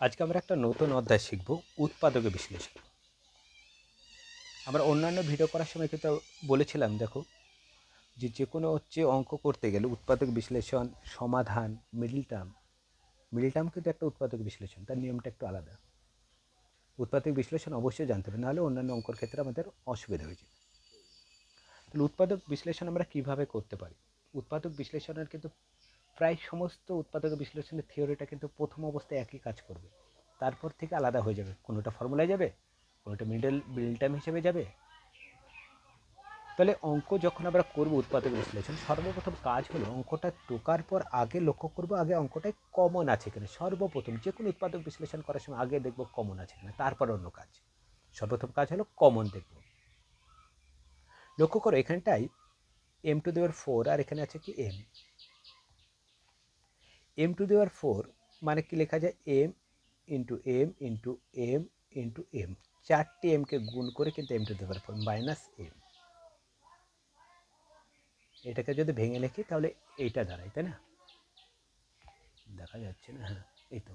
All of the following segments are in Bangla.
আজকে আমরা একটা নতুন অধ্যায় শিখব, উৎপাদক বিশ্লেষণ। আমরা অন্যান্য ভিডিও করার সময় কিন্তু বলেছিলাম, দেখো, যে যে কোনো হচ্ছে অঙ্ক করতে গেলে উৎপাদক বিশ্লেষণ, সমাধান মিডল টার্ম মিডল টার্ম কিন্তু একটা উৎপাদক বিশ্লেষণ, তার নিয়মটা একটু আলাদা। উৎপাদক বিশ্লেষণ অবশ্যই জানতে হবে, নাহলে অন্যান্য অঙ্কর ক্ষেত্রে আমাদের অসুবিধা হয়ে যাবে। তাহলে উৎপাদক বিশ্লেষণ আমরা কীভাবে করতে পারি? উৎপাদক বিশ্লেষণের কিন্তু প্রায় সমস্ত উৎপাদক বিশ্লেষণের থিওরিটা কিন্তু প্রথম অবস্থায় একই কাজ করবে। তারপর থেকে আলাদা হয়ে যাবে। কোনোটা ফর্মুলায় যাবে, কোনোটা মিডল মিডল টাইম হিসেবে যাবে। তাহলে অঙ্ক যখন আমরা করব উৎপাদক বিশ্লেষণ, সর্বপ্রথম কাজ হলো অঙ্কটা টোকার পর আগে লক্ষ্য করব আগে অঙ্কটায় কমন আছে কিনা। সর্বপ্রথম যে কোনো উৎপাদক বিশ্লেষণ করার সময় আগে দেখব কমন আছে কিনা। তারপর অন্য কাজ। সর্বপ্রথম কাজ হলো কমন দেখব। লক্ষ্য করো এখানটাই এম টু দেওয়ার ফোর আর এখানে আছে কি এম এম টু দেওয়ার ফোর মানে কি লেখা যায়? M into M into M into M চারটি এমকে গুণ করে কিন্তু এম টু দেওয়ার ফোর মাইনাস এম এটাকে যদি ভেঙে লিখি তাহলে এইটা দাঁড়ায়, তাই না? দেখা যাচ্ছে না হ্যাঁ এই তো।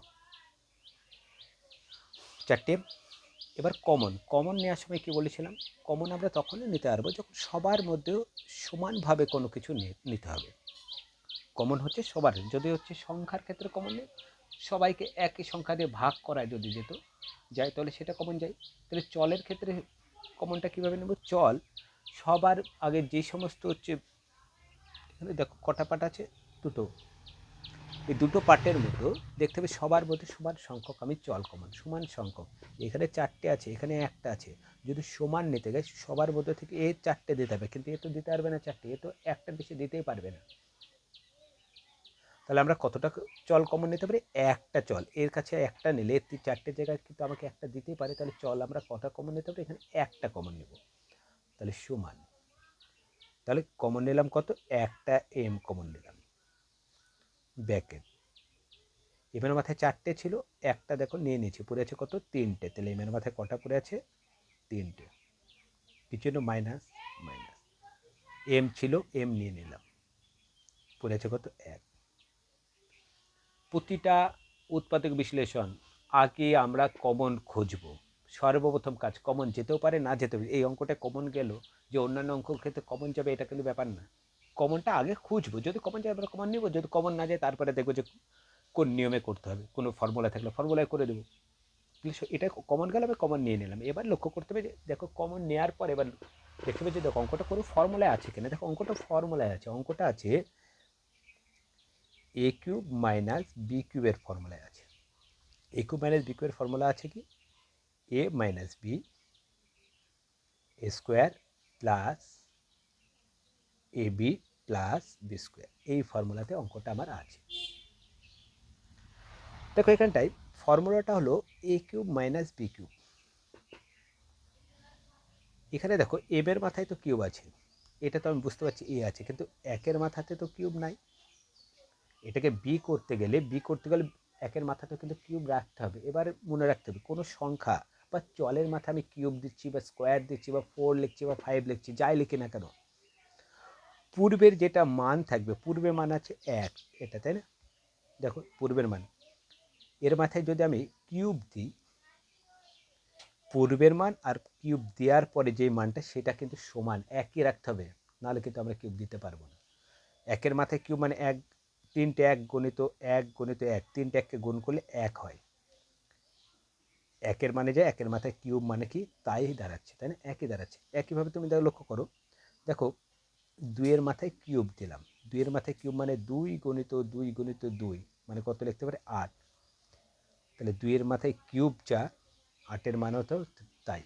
চারটে এবার কমন কমন নেওয়ার সময় কি বলেছিলাম? কমন আমরা তখনই নিতে পারব যখন সবার মধ্যেও সমানভাবে কোনো কিছু নিতে হবে। কমন হচ্ছে সবার। যদি হচ্ছে সংখ্যার ক্ষেত্রে কমন নেই, সবাইকে একই সংখ্যা দিয়ে ভাগ করায় যদি যেত, যায় তাহলে সেটা কমন যায়। তাহলে চলের ক্ষেত্রে কমনটা কীভাবে নেব? চল সবার আগে যে সমস্ত হচ্ছে, এখানে দেখো কটা পাট আছে? দুটো। এই দুটো পার্টের মতো দেখতে হবে সবার মধ্যে সমান সংখ্যক, আমি চল কমান সমান সংখ্যক। এখানে চারটে আছে, এখানে একটা আছে। যদি সমান নিতে গাই সবার মধ্যে থেকে এ চারটে দিতে হবে, কিন্তু এ তো দিতে পারবে না চারটে, এ তো একটা বেশি দিতেই পারবে না। তাহলে আমরা কতটা চল কমন নিতে পারি? একটা চল। এর কাছে একটা নিলে এর চারটে জায়গায় কিন্তু আমাকে একটা দিতেই পারে। তাহলে চল আমরা কটা কমন নিতে পারি? এখানে একটা কমন নেব। তাহলে সমান। তাহলে কমন নিলাম কত? একটা এম কমন নিলাম। ব্যাকেট এমের মাথায় চারটে ছিল, একটা দেখো নিয়ে নিয়েছি। পড়ে আছে কত? তিনটে। তাহলে এমের মাথায় কটা পড়ে আছে? তিনটে। কিছু মাইনাস মাইনাস এম ছিল এম নিয়ে নিলাম। পড়ে আছে কত? এক। প্রতিটা উৎপাদক বিশ্লেষণ, আগে আমরা কমন খুঁজব। সর্বপ্রথম কাজ কমন যেতেও পারে, না যেতে পারে। এই অঙ্কটা কমন গেল যে অন্যান্য অঙ্কর ক্ষেত্রে কমন যাবে, এটা কিন্তু ব্যাপার না। কমনটা আগে খুঁজবো। যদি কমন যায় আমরা কমন নিব। যদি কমন না যায়, তারপরে দেখব যে কোন নিয়মে করতে হবে। কোনো ফর্মুলা থাকলে ফর্মুলায় করে দেবো। এটা কমন গেলে, আমি কমন নিয়ে নিলাম। এবার লক্ষ্য করতে হবে যে, দেখো কমন নেওয়ার পর এবার দেখতে যে, দেখো অঙ্কটা কোনো ফর্মুলায় আছে কিনা। দেখো অঙ্কটা ফর্মুলায় আছে। অঙ্কটা আছে এ কিউব মাইনাস বি কিউবের ফর্মুলায় আছে। এ কিউব মাইনাস বি কিউবের ফর্মুলা আছে কি? A minus B square plus A B plus B square এই ফর্মুলাতে অঙ্কটা আমার আছে। দেখো এখানটায় ফর্মুলাটা হলো A cube minus B cube এখানে দেখো এম এর মাথায় তো কিউব আছে। এটা তো আমি বুঝতে পারছি এ আছে, কিন্তু একের মাথাতে তো কিউব নাই। এটাকে বি করতে গেলে বি করতে গেলে একের মাথাতে কিন্তু কিউব রাখতে হবে। এবার মনে রাখতে হবে, কোনো সংখ্যা বা চলের মাথা আমি কিউব দিচ্ছি বা স্কোয়ার দিচ্ছি বা ফোর লিখছি বা ফাইভ লিখছি, যাই লিখি না কেন, পূর্বের যেটা মান থাকবে, পূর্বের মান আছে এক, এটা তাই না? দেখো, পূর্বের মান। এর মাথায় যদি আমি কিউব দিই, পূর্বের মান আর কিউব দেওয়ার পরে যে মানটা, সেটা কিন্তু সমান, একই রাখতে হবে, নাহলে কিন্তু আমরা কিউব দিতে পারব না। একের মাথায় কিউব মানে এক তিনটে এক গণিত এক গণিত এক, তিনটে এককে গুণ করলে এক হয়। একের মানে যায় একের মাথায় কিউব মানে কি? তাই দাঁড়াচ্ছে, তাই না? একই দাঁড়াচ্ছে। একইভাবে তুমি দেখো, লক্ষ্য করো। দেখো, দুইয়ের মাথায় কিউব দিলাম। দুইয়ের মাথায় কিউব মানে দুই গণিত দুই গণিত দুই। মানে কত লিখতে পারে? আট। তাহলে দুইয়ের মাথায় কিউব যা, আটের মানও তো তাই।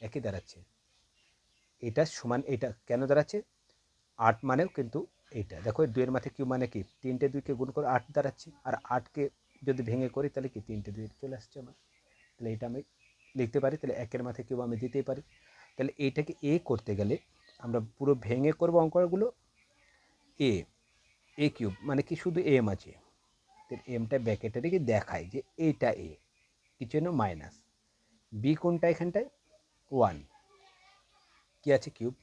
একই দাঁড়াচ্ছে। এটা সমান, এটা কেন দাঁড়াচ্ছে? আট মানেও কিন্তু এইটা। দেখো দুইয়ের মাথায় কিউ মানে কি? তিনটে দুইকে গুণ করে আট দাঁড়াচ্ছে, আর আটকে যদি ভেঙে করি, তাহলে কি তিনটে দুই চলে আসছে আমার? তাহলে এটা আমি লিখতে পারি, তাহলে একের মাথায় কিউব আমি দিতেই পারি। তাহলে এইটাকে এ করতে গেলে আমরা পুরো ভেঙে করব অঙ্কগুলো। এ এ কিউব মানে কি শুধু এম আছে? এমটা ব্যাকেটে রেখে দেখায় যে এইটা এ কিছু মাইনাস। বি কোনটা এখানটায়? ওয়ান। কি আছে কিউব?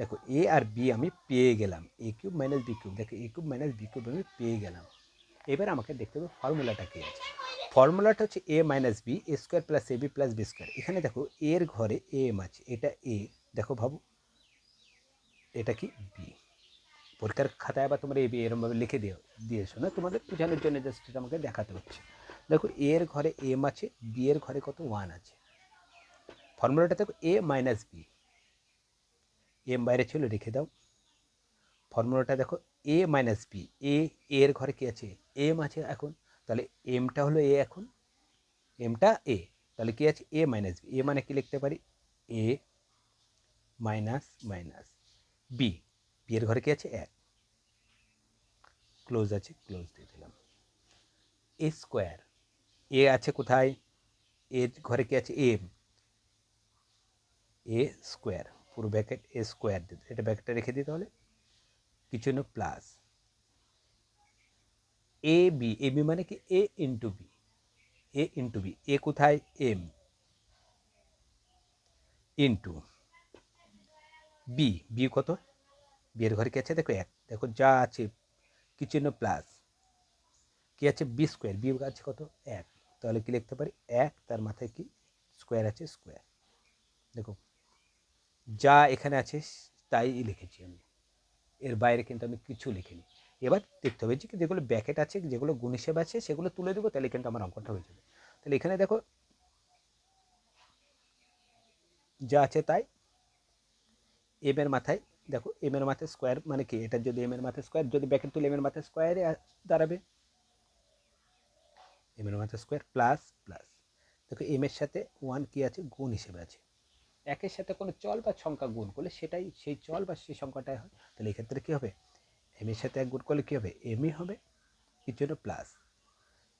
দেখো এ আর বি আমি পেয়ে গেলাম। A cube minus B cube দেখো A cube minus B cube আমি পেয়ে গেলাম। এবার আমাকে দেখতে হবে ফর্মুলাটা কী আছে। ফর্মুলাটা হচ্ছে A minus B A square plus A B plus B square এখানে দেখো এর ঘরে এ এম আছে, এটা এ দেখো ভাবো, এটা কি বি পরীক্ষার খাতায় আবার তোমরা এ বি এরমভাবে লিখে দিও, দিয়েছ না? তোমাদের বোঝানোর জন্য জাস্ট এটা আমাকে দেখাতে হচ্ছে। দেখো এর ঘরে এম আছে বি এর ঘরে কত ওয়ান আছে। ফর্মুলাটা দেখো এ মাইনাস বি এম বাইরে ছিল, রেখে দাও। ফর্মুলাটা দেখো এ মাইনাস বি এ এর ঘরে কী আছে? এম আছে এখন, তাহলে এমটা হলো এ এখন এমটা এ তাহলে কী আছে? এ মাইনাস বি এ মানে কি লিখতে পারি? A minus minus B B এর ঘরে কী আছে? এক। ক্লোজ আছে ক্লোজ দিয়ে দিলাম। এ স্কোয়ার এ আছে কোথায়? এর ঘরে কি আছে? এম এ স্কোয়ার পুরো ব্যাকেট এ স্কোয়ার দিতে। এটা ব্যাকেটটা রেখে দিতে হলে কিছু না plus A B A B মানে কি? A into B A into B A কোথায়? এম ইন্টু বি বি কত? বিয়ের ঘরে কি আছে? দেখো এক। দেখো যা আছে। কিছু না প্লাস কি আছে? বি স্কোয়ার বি আছে কত? এক। তাহলে কি লিখতে পারি? এক। তার মাথায় কি? স্কোয়ার আছে স্কোয়ার দেখো। যা এখানে আছে, তাই লিখেছি আমি। এর বাইরে কিন্তু আমি কিছু লিখিনি। এবার দেখতে হবে যে যেগুলো ব্যাকেট আছে, যেগুলো গুণ হিসেবে আছে, সেগুলো তুলে দেবো, তাহলে কিন্তু আমার অঙ্কটা হয়ে যাবে। তাহলে এখানে দেখো, যা আছে তাই এম এর মাথায়, দেখো এম এর মাথায় স্কোয়ার মানে কি? এটা যদি এম এর মাথায় স্কোয়ার যদি ব্যাকেট তুলে এম এর মাথায় স্কোয়ারে দাঁড়াবে এম এর মাথায় স্কোয়ার প্লাস প্লাস দেখো এম এর সাথে ওয়ান কি আছে? গুণ হিসেবে আছে। একের সাথে কোনো চল বা সংখ্যা গুণ করলে সেটাই, সেই চল বা সেই সংখ্যাটাই হয়। তাহলে এক্ষেত্রে কী হবে? এম এর সাথে এক গুণ করলে কী হবে? এমই হবে এর জন্য প্লাস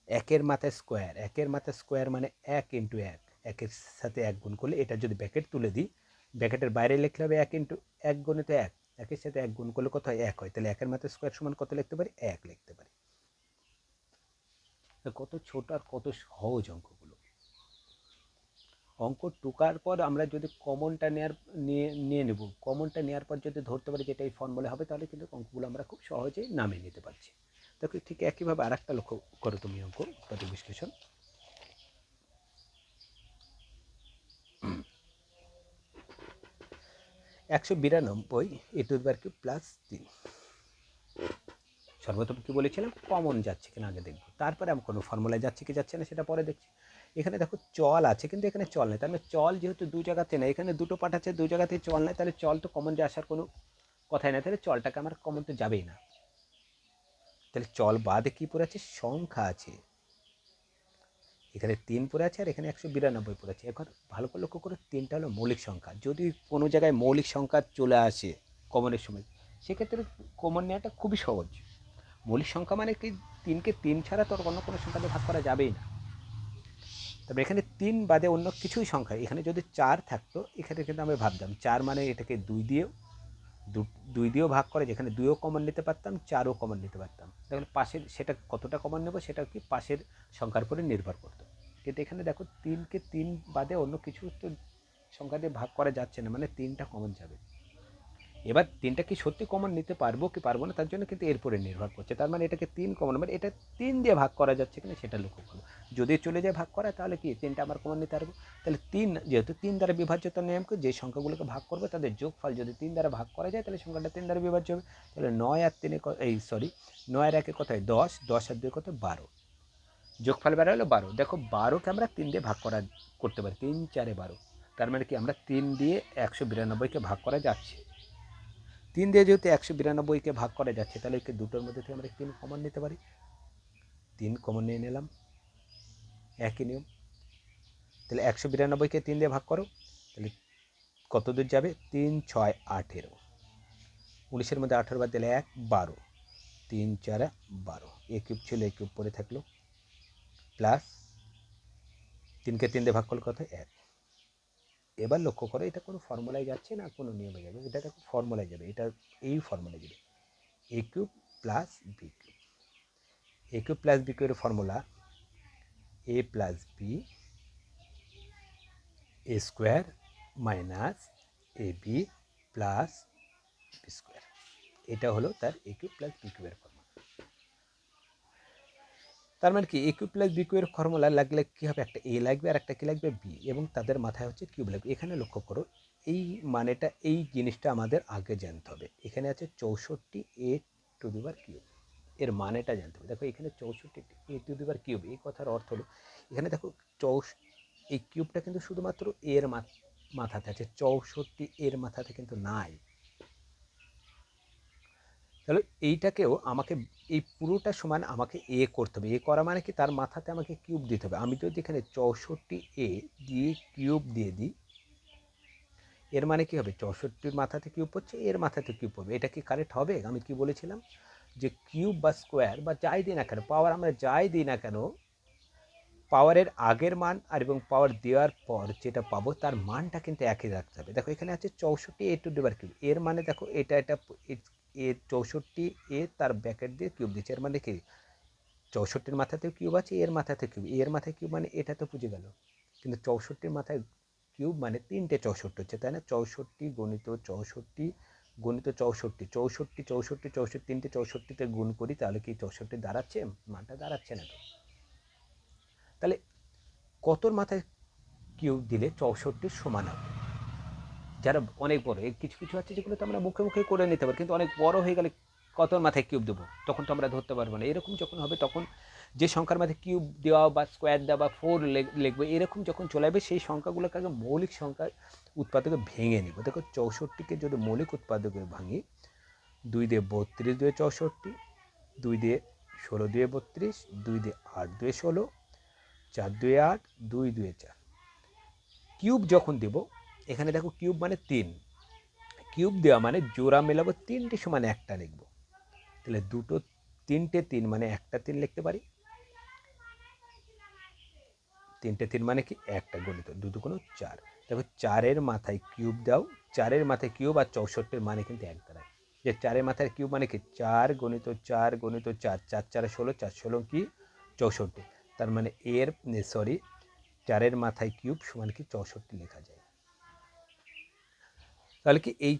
একের মাথায় স্কোয়ার একের মাথায় স্কোয়ার মানে এক ইন্টু এক। একের সাথে এক গুণ করলে এটা যদি ব্যাকেট তুলে দিই ব্যাকেটের বাইরে লিখলে হবে এক ইন্টু এক গুণিত এক। একের সাথে এক গুণ করলে কত হয়? এক হয়। তাহলে একের মাথায় স্কোয়ার সমান কত লিখতে পারি? এক লিখতে পারি। কত ছোট আর কত সহজ অঙ্কগুলো। অঙ্ক টুকার পর আমরা যদি কমনটা নেওয়ার নিয়ে নিয়ে নেব। কমনটা নেওয়ার পর যদি ধরতে পারি যেটা এই ফর্মুলা হবে, তাহলে কিন্তু অঙ্কগুলো আমরা খুব সহজেই নামিয়ে নিতে পারছি। দেখো ঠিক একইভাবে আর একটা লক্ষ্য করো তুমি অঙ্ক উৎপাদক বিশ্লেষণ। একশো বিরানব্বই এ টু প্লাস তিন। সর্বপ্রথম কী বলেছিলাম? কমন যাচ্ছে কিনা আগে দেখব। তারপরে আমি কোনো ফর্মুলায় যাচ্ছে কি যাচ্ছে না সেটা পরে দেখছি। এখানে দেখো চল আছে, কিন্তু এখানে চল নেই। তার মানে চল যেহেতু দু জায়গাতে নেই, এখানে দুটো পাঠ আছে, দু জায়গাতে চল নেই, তাহলে চল তো কমন যে আসার কোনো কথাই নাই, তাহলে চলটাকে আমার কমন তো যাবেই না। তাহলে চল বাদে কী পড়ে আছে? সংখ্যা আছে। এখানে তিন পড়ে আছে আর এখানে একশো বিরানব্বই পড়ে আছে। এখন ভালো করে লক্ষ্য করে, তিনটা হলো মৌলিক সংখ্যা। যদি কোনো জায়গায় মৌলিক সংখ্যা চলে আসে কমনের সময়, সেক্ষেত্রে কমন নেওয়াটা খুবই সহজ। মৌলিক সংখ্যা মানে কি? তিনকে তিন ছাড়া তোর অন্য কোনো সংখ্যা দিয়ে ভাগ করা যাবেই না। তবে এখানে তিন বাদে অন্য কিছুই সংখ্যা, এখানে যদি চার থাকতো, এখানে কিন্তু আমি ভাবতাম, চার মানে এটাকে দুই দিয়েও দুই দিয়েও ভাগ করে, যেখানে দুইও কমন নিতে পারতাম, চারও কমন নিতে পারতাম। দেখুন, পাশের সেটা কতটা কমন নেব সেটা কি পাশের সংখ্যার উপরে নির্ভর করতো। কিন্তু এখানে দেখো, তিনকে তিন বাদে অন্য কিছু তো সংখ্যা দিয়ে ভাগ করা যাচ্ছে না মানে তিনটা কমন যাবে। এবার তিনটা কি সত্যি কমন নিতে পারব কি পারব না তার জন্য কিন্তু এরপরে নির্ভর করছে। তার মানে এটাকে তিন কমন মানে এটা তিন দিয়ে ভাগ করা যাচ্ছে কিনা সেটা লক্ষ্য করব যদি চলে যায় ভাগ করা, তাহলে কি তিনটা আমার কমন নিতে পারব? তাহলে তিন, যেহেতু তিন দ্বারা বিভাজ্যতার নিয়মকে যে সংখ্যাগুলোকে ভাগ করবে তাদের যোগফল যদি তিন দ্বারা ভাগ করা যায়, তাহলে সংখ্যাটা তিন দ্বারা বিভাজ্য হবে। তাহলে নয় আর তিনে এই সরি নয় আর একে কথায়? দশ দশ আর দুই কথায়? বারো। যোগফল বেড়া হলো বারো। দেখো বারোকে আমরা তিন দিয়ে ভাগ করা, করতে পারি। তিন, চারে বারো। তার মানে কি আমরা তিন দিয়ে একশো বিরানব্বইকে ভাগ করা যাচ্ছে। তিন দিয়ে যেহেতু একশো বিরানব্বইকে ভাগ করা যাচ্ছে, তাহলে একে দুটোর মধ্যে থেকে আমরা তিন কমন নিতে পারি? তিন কমন নিয়ে নিলাম, একই নিয়ম। তাহলে একশো বিরানব্বইকে তিন দিয়ে ভাগ করো, তাহলে কত দূর যাবে? তিন, ছয়, আঠেরো। উনিশের মধ্যে আঠেরো বাদ দিলে এক, বারো। তিন, চার বারো। এ কিউব ছিল, এ কিউব পরে থাকল। প্লাস তিনকে তিন দিয়ে ভাগ করলে কত? এক। এবার লক্ষ্য করো, এটা কোনো ফর্মুলায় যাচ্ছে না, কোনো নিয়মে যাবে এটা দেখো ফর্মুলায় যাবে, এটা এই ফর্মুলায় যাবে। A cube plus B cube A cube plus B কিউবের formula A plus B A square minus A B plus B square এটা হলো তার এ কিউব প্লাস বি কিউবের ফর্মুলা তার মানে কি? এ প্লাস বি কিউবের ফর্মুলা লাগলে কী হবে? একটা এ লাগবে আর একটা কি লাগবে? বি এবং তাদের মাথায় হচ্ছে কিউব লাগবে। এখানে লক্ষ্য করো, এই মানেটা, এই জিনিসটা আমাদের আগে জানতে হবে। এখানে আছে চৌষট্টি এ টু দিবার কিউব এর মানেটা জানতে হবে। দেখো এখানে চৌষট্টি এ টু দিবার কিউব এই কথার অর্থ হলো, এখানে দেখো চৌষ, এই কিউবটা কিন্তু শুধুমাত্র এর মাথাতে আছে। চৌষট্টি এর মাথাতে কিন্তু নাই। তাহলে এইটাকেও আমাকে এই পুরোটা সমান আমাকে এ করতে হবে। এ করা মানে কি? তার মাথাতে আমাকে কিউব দিতে হবে। আমি যদি এখানে চৌষট্টি এ দিয়ে কিউব দিয়ে দিই, এর মানে কি হবে? চৌষট্টির মাথাতে কিউব হচ্ছে, এর মাথাতে কিউব হবে। এটা কি কারেক্ট হবে? আমি কি বলেছিলাম? যে কিউব বা স্কোয়ার বা যাই দিই না কেন পাওয়ার আমরা যাই দিই না কেন পাওয়ারের আগের মান আর এবং পাওয়ার দেওয়ার পর যেটা পাবো, তার মানটা কিন্তু একই রাখতে হবে। দেখো এখানে আছে চৌষট্টি এ টু ডিবার কিউব এর মানে দেখো এটা এটা এ চৌষট্টি, এ তার ব্যাকেট দিয়ে কিউব দিচ্ছে। এর মানে কি? চৌষট্টির মাথাতে কিউব আছে, এর মাথাতে কিউব এর মাথায় কিউব মানে এটা তো বুঝে গেল। কিন্তু চৌষট্টির মাথায় কিউব মানে তিনটে চৌষট্টি হচ্ছে, তাই না? চৌষট্টি গণিত চৌষট্টি গণিত চৌষট্টি। চৌষট্টি চৌষট্টি চৌষট্টি, তিনটে চৌষট্টিতে গুণ করি, তাহলে কি চৌষট্টি দাঁড়াচ্ছে? মানটা দাঁড়াচ্ছে না তো। তাহলে কতর মাথায় কিউব দিলে চৌষট্টির সমান হবে? যারা অনেক বড় কিছু কিছু আছে যেগুলো তো আমরা মুখে মুখে করে নিতে পারি, কিন্তু অনেক বড় হয়ে গেলে কত মাথায় কিউব দেবো? তখন তো আমরা ধরতে পারব না। এরকম যখন হবে তখন যে সংখ্যার মাথায় কিউব দেওয়া বা স্কোয়ার দেওয়া বা ফোর লিখবে, এরকম যখন চলে আসবে, সেই সংখ্যাগুলোকে আগে মৌলিক সংখ্যা উৎপাদকে ভেঙে নিব। দেখো চৌষট্টিকে যদি মৌলিক উৎপাদকে ভাঙি, দুই দিয়ে বত্রিশ দুয়ে চৌষট্টি, দুই দিয়ে ষোলো দুয়ে বত্রিশ, দুই দিয়ে আট দুয়ে ষোলো, চার দুয়ে আট, দুই দুয়ে চার। কিউব যখন দেব এখানে দেখো কিউব মানে তিন। কিউব দেওয়া মানে জোড়া মেলাবো তিনটে সমান একটা লিখব। তাহলে দুটো তিনটে তিন মানে একটা তিন লিখতে পারি। তিনটে তিন মানে কি? একটা গণিত। দুটো কোনো চার। দেখো চারের মাথায় কিউব দাও। চারের মাথায় কিউব আর চৌষট্টির মানে কিন্তু এক দাঁড়ায় যে চারের মাথায় কিউব মানে কি? চার গণিত চার গণিত চার। চার চারে ষোলো, চার ষোলো কি? চৌষট্টি। তার মানে এর, সরি, চারের মাথায় কিউব সমান কি? চৌষট্টি লেখা যায়। তাহলে কি এই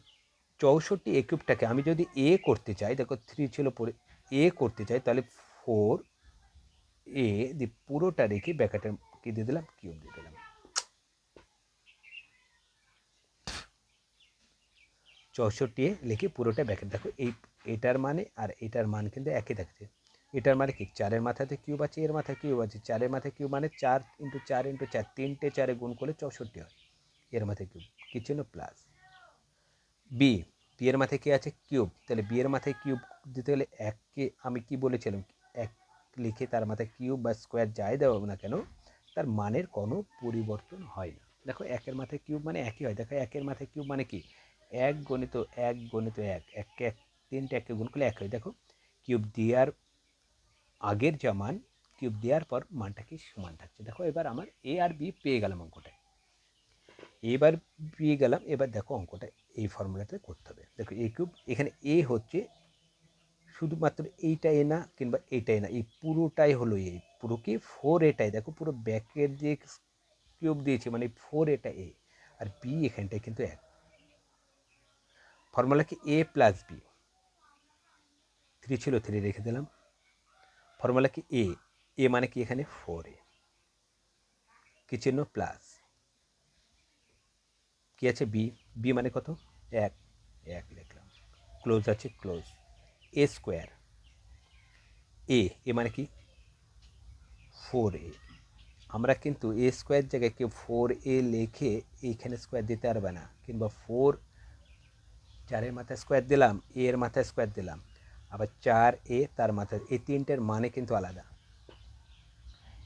চৌষট্টি এ কিউবটাকে আমি যদি এ করতে চাই, দেখো থ্রি ছিল পরে এ করতে চাই, তাহলে ফোর এ দি পুরোটা রেখে ব্যাকেটের কি দিয়ে দিলাম? কিউব দিয়ে দিলাম। চৌষট্টি লিখে পুরোটা ব্যাকেট দেখো এই এটার মানে আর এটার মান কিন্তু একই থাকছে। এটার মানে কি? চারের মাথাতে কিউব আছে, এর মাথায় কিউব আছে। চারের মাথায় কিউব মানে চার ইন্টু চার ইন্টু চার, তিনটে চারে গুণ করলে চৌষট্টি হয়। এর মাথায় কিউব কি ছিল? প্লাস বি বি এর মাথায় কি আছে? কিউব তাহলে বি এর মাথায় কিউব দিতে গেলে এককে আমি কি বলেছিলাম? এক লিখে তার মাথায় কিউব বা স্কোয়ার যাই দেওয়া না কেন, তার মানের কোনো পরিবর্তন হয় না। দেখো, একের মাথায় কিউব মানে একই হয়। দেখো, একের মাথায় কিউব মানে কি? এক গণিত এক গণিত এক। এককে এক, তিনটে এককে গুণ করলে এক হয়। দেখো কিউব দেওয়ার আগের যা মান কিউব দেওয়ার পর মানটা কি সমান থাকছে? দেখো, এবার আমার এ আর বি পেয়ে গেলাম অঙ্কটায়। এবার পেয়ে গেলাম, এবার দেখো অঙ্কটা এই ফর্মুলাতে করতে হবে। দেখো এ কিউব এখানে এ হচ্ছে শুধুমাত্র এইটা এ না কিংবা এইটাই না, এই পুরোটাই হলো এ পুরো কি? ফোর এটাই। দেখো পুরো ব্যাকের যে কিউব দিয়েছে মানে ফোর এটা এ আর বি এখানটায় কিন্তু এক। ফর্মুলা কি এ প্লাস বি থ্রি ছিল থ্রি রেখে দিলাম। ফর্মুলা কি এ এ মানে কি এখানে? ফোর এ কি চিহ্ন? প্লাস কি আছে? বি বি মানে কত? এক এক লিখলাম ক্লোজ আছে ক্লোজ এ স্কোয়ার এ এ মানে কি? ফোর এ আমরা কিন্তু এ স্কোয়ার জায়গায় কেউ ফোর এ লিখে এইখানে স্কোয়ার দিতে পারবে না। কিংবা ফোর চারের মাথায় স্কোয়ার দিলাম এর মাথায় স্কোয়ার দিলাম। আবার চার এ তার মাথায়, এই তিনটের মানে কিন্তু আলাদা।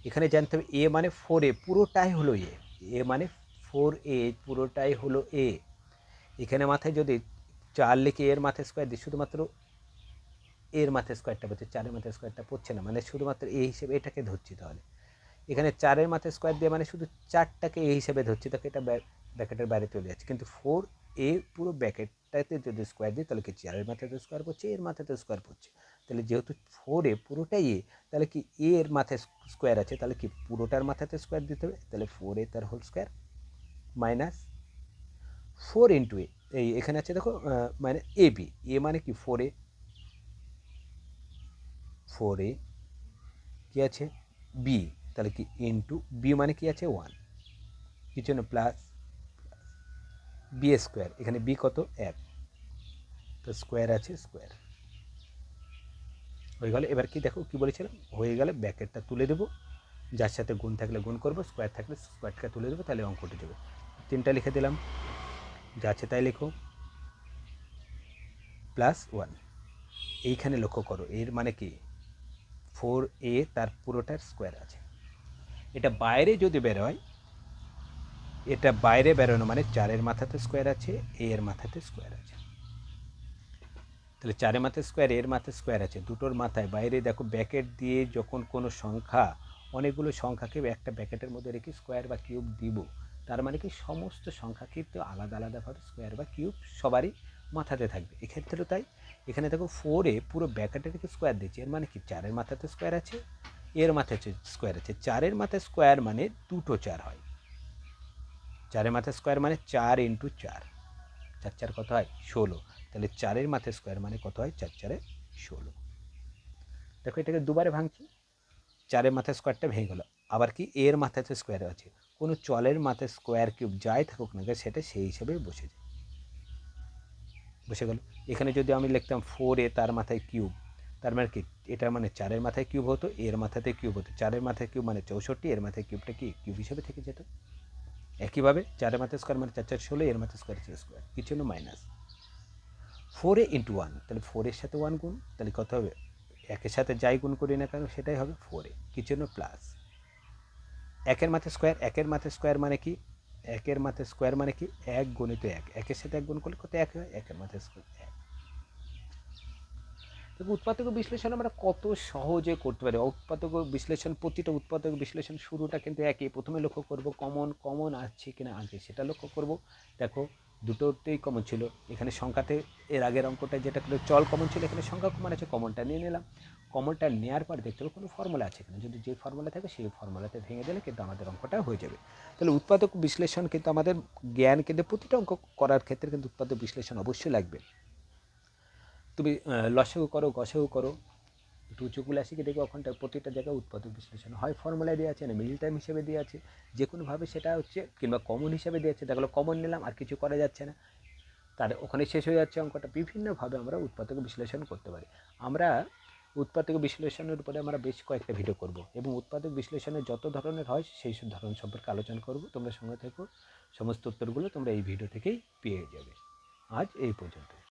এখানে জানতে হবে এ মানে ফোর এ পুরোটাই হলো এ এ মানে ফোর এ পুরোটাই হলো এ এখানে মাথায় যদি চার লিখে এর মাথায় স্কোয়ার দিই, শুধুমাত্র এর মাথায় স্কোয়ারটা পড়ছে, চারের মাথায় স্কোয়ারটা পড়ছে না মানে শুধুমাত্র এ হিসেবে এটাকে ধরছি তাহলে। এখানে চারের মাথায় স্কোয়ার দিয়ে মানে শুধু চারটাকে এ হিসেবে ধরছি তাকে এটা ব্যাকেটের বাইরে চলে যাচ্ছে। কিন্তু ফোর এ পুরো ব্যাকেটটাতে যদি স্কোয়ার দিই, তাহলে কি চারের মাথাতে স্কোয়ার পড়ছে, এর মাথাতে স্কোয়ার পড়ছে। তাহলে যেহেতু ফোরে পুরোটাই এ, তাহলে কি এ এর মাথায় স্কোয়ার আছে? তাহলে কি পুরোটার মাথাতে স্কোয়ার দিতে হবে? তাহলে ফোর এ তার whole square minus four into A. এই এখানে আছে দেখো মানে এ বি। এ মানে কি? ফোর এ। ফোর এ কী আছে? বি তাহলে কি ইন্টু বি মানে কি আছে? ওয়ান কিছু না প্লাস বি স্কোয়ার এখানে বি কত? এক। তো স্কোয়ার আছে স্কোয়ার হয়ে গেল। এবার কি দেখো, কি বলেছিলাম? হয়ে গেলে ব্যাকেটটা তুলে দেবো। যার সাথে গুণ থাকলে গুণ করব স্কোয়ার থাকলে স্কোয়ারটাকে তুলে দেবো, তাহলে অঙ্ক উঠে যাবে তিনটা লিখে দিলাম। যা আছে তাই লেখো। প্লাস ওয়ান এইখানে লক্ষ্য করো, এর মানে কি? ফোর এ তার পুরোটার স্কোয়ার আছে। এটা বাইরে যদি বেরোয়, এটা বাইরে বেরোনো মানে চারের মাথাতে স্কোয়ার আছে এ এর মাথাতে স্কোয়ার আছে। তাহলে চারের মাথায় স্কোয়ার এর মাথায় স্কোয়ার আছে। দুটোর মাথায় বাইরে দেখো ব্যাকেট দিয়ে যখন কোনো সংখ্যা, অনেকগুলো সংখ্যাকে একটা ব্যাকেটের মধ্যে রেখে স্কোয়ার বা কিউব দিব। তার মানে কি সমস্ত সংখ্যা তো আলাদা আলাদাভাবে স্কোয়ার বা কিউব সবারই মাথাতে থাকবে। এক্ষেত্রেও তাই। এখানে দেখো ফোরে পুরো ব্যাকেটে রেখে স্কোয়ার দিচ্ছে? এর মানে কি? চারের মাথাতে স্কোয়ার আছে, এর মাথায় স্কোয়ার আছে। চারের মাথায় স্কোয়ার মানে দুটো চার হয়। চারের মাথায় স্কোয়ার মানে চার ইন্টু চার। চার চার কত হয়? ষোলো। তাহলে চারের মাথায় স্কোয়ার মানে কত হয়? চার চারে ষোলো। দেখো এটাকে দুবারে ভাঙছি। চারের মাথায় স্কোয়ারটা ভেঙে গেলো। আবার কি এর মাথাতে স্কোয়ার আছে। কোনো চলের মাথায় স্কোয়ার কিউব যাই থাকুক না সেটা সেই হিসেবে বসে যায়। বসে গেল। এখানে যদি আমি লিখতাম ফোর এ তার মাথায় কিউব তার মানে কি? এটা মানে চারের মাথায় কিউব হতো, এর মাথাতে কিউব হতো। চারের মাথায় কিউব মানে চৌষট্টি, এর মাথায় কিউবটা কি? কিউব হিসেবে থেকে যেত। একইভাবে চারের মাথায় স্কোয়ার মানে চার চার ষোলো, এর মাথায় স্কোয়ার ছিল স্কোয়ার কিছু না minus four A into one তাহলে ফোরের সাথে ওয়ান গুণ, তাহলে কত হবে? একের সাথে যাই গুণ করি না কেন, সেটাই হবে ফোরে কিছু না প্লাস একের মাথায় স্কোয়ার একের মাথায় স্কোয়ার মানে কি? একের মাথায় স্কোয়ার মানে কি? এক গণিত এক। একের সাথে এক গুণ করলে কত এক হয়? একের মাথায় স্কোয়ার এক। উৎপাদক বিশ্লেষণ আমরা কত সহজে করতে পারি। উৎপাদক বিশ্লেষণ, প্রতিটা উৎপাদক বিশ্লেষণ শুরুটা কিন্তু একই। প্রথমে লক্ষ্য করব কমন কমন আছে কিনা আগে সেটা লক্ষ্য করব। দেখো, দুটোতেই কমন ছিল। এখানে সংখ্যাতে, এর আগের অঙ্কটা যেটা করে চল কমন ছিল, এখানে সংখ্যা কমন আছে কমনটা নিয়ে নিলাম। কমনটা নেওয়ার পর দেখতে হবে কোনো ফর্মুলা আছে কিনা। যদি যে ফর্মুলা থাকে সেই ফর্মুলাতে ভেঙে দিলে কিন্তু আমাদের অঙ্কটা হয়ে যাবে। তাহলে উৎপাদক বিশ্লেষণ কিন্তু আমাদের জ্ঞান কিন্তু প্রতিটা অঙ্ক করার ক্ষেত্রে কিন্তু উৎপাদক বিশ্লেষণ অবশ্যই লাগবে। তুমি লসেও করো গসেও করো একটু উঁচুগুলো আসি দেখবে ওখানটা প্রতিটা জায়গায় উৎপাদক বিশ্লেষণ। হয় ফর্মুলায় দেওয়া আছে না মিডিল টাইম হিসেবে দেওয়া আছে যে কোনোভাবে সেটা হচ্ছে, কিংবা কমন হিসেবে দেওয়া আছে, দেখল কমন নিলাম, আর কিছু করা যাচ্ছে না। তার ওখানে শেষ হয়ে যাচ্ছে অঙ্কটা। বিভিন্নভাবে আমরা উৎপাদক বিশ্লেষণ করতে পারি। আমরা উৎপাদক বিশ্লেষণের উপরে আমরা বেশ কয়েকটা ভিডিও করব এবং উৎপাদক বিশ্লেষণে যত ধরনের হয় সেই সব ধরন সম্পর্কে আলোচনা করব। তোমরা সঙ্গে থেকো, সমস্ত উত্তরগুলো তোমরা এই ভিডিও থেকেই পেয়ে যাবে। আজ এই পর্যন্ত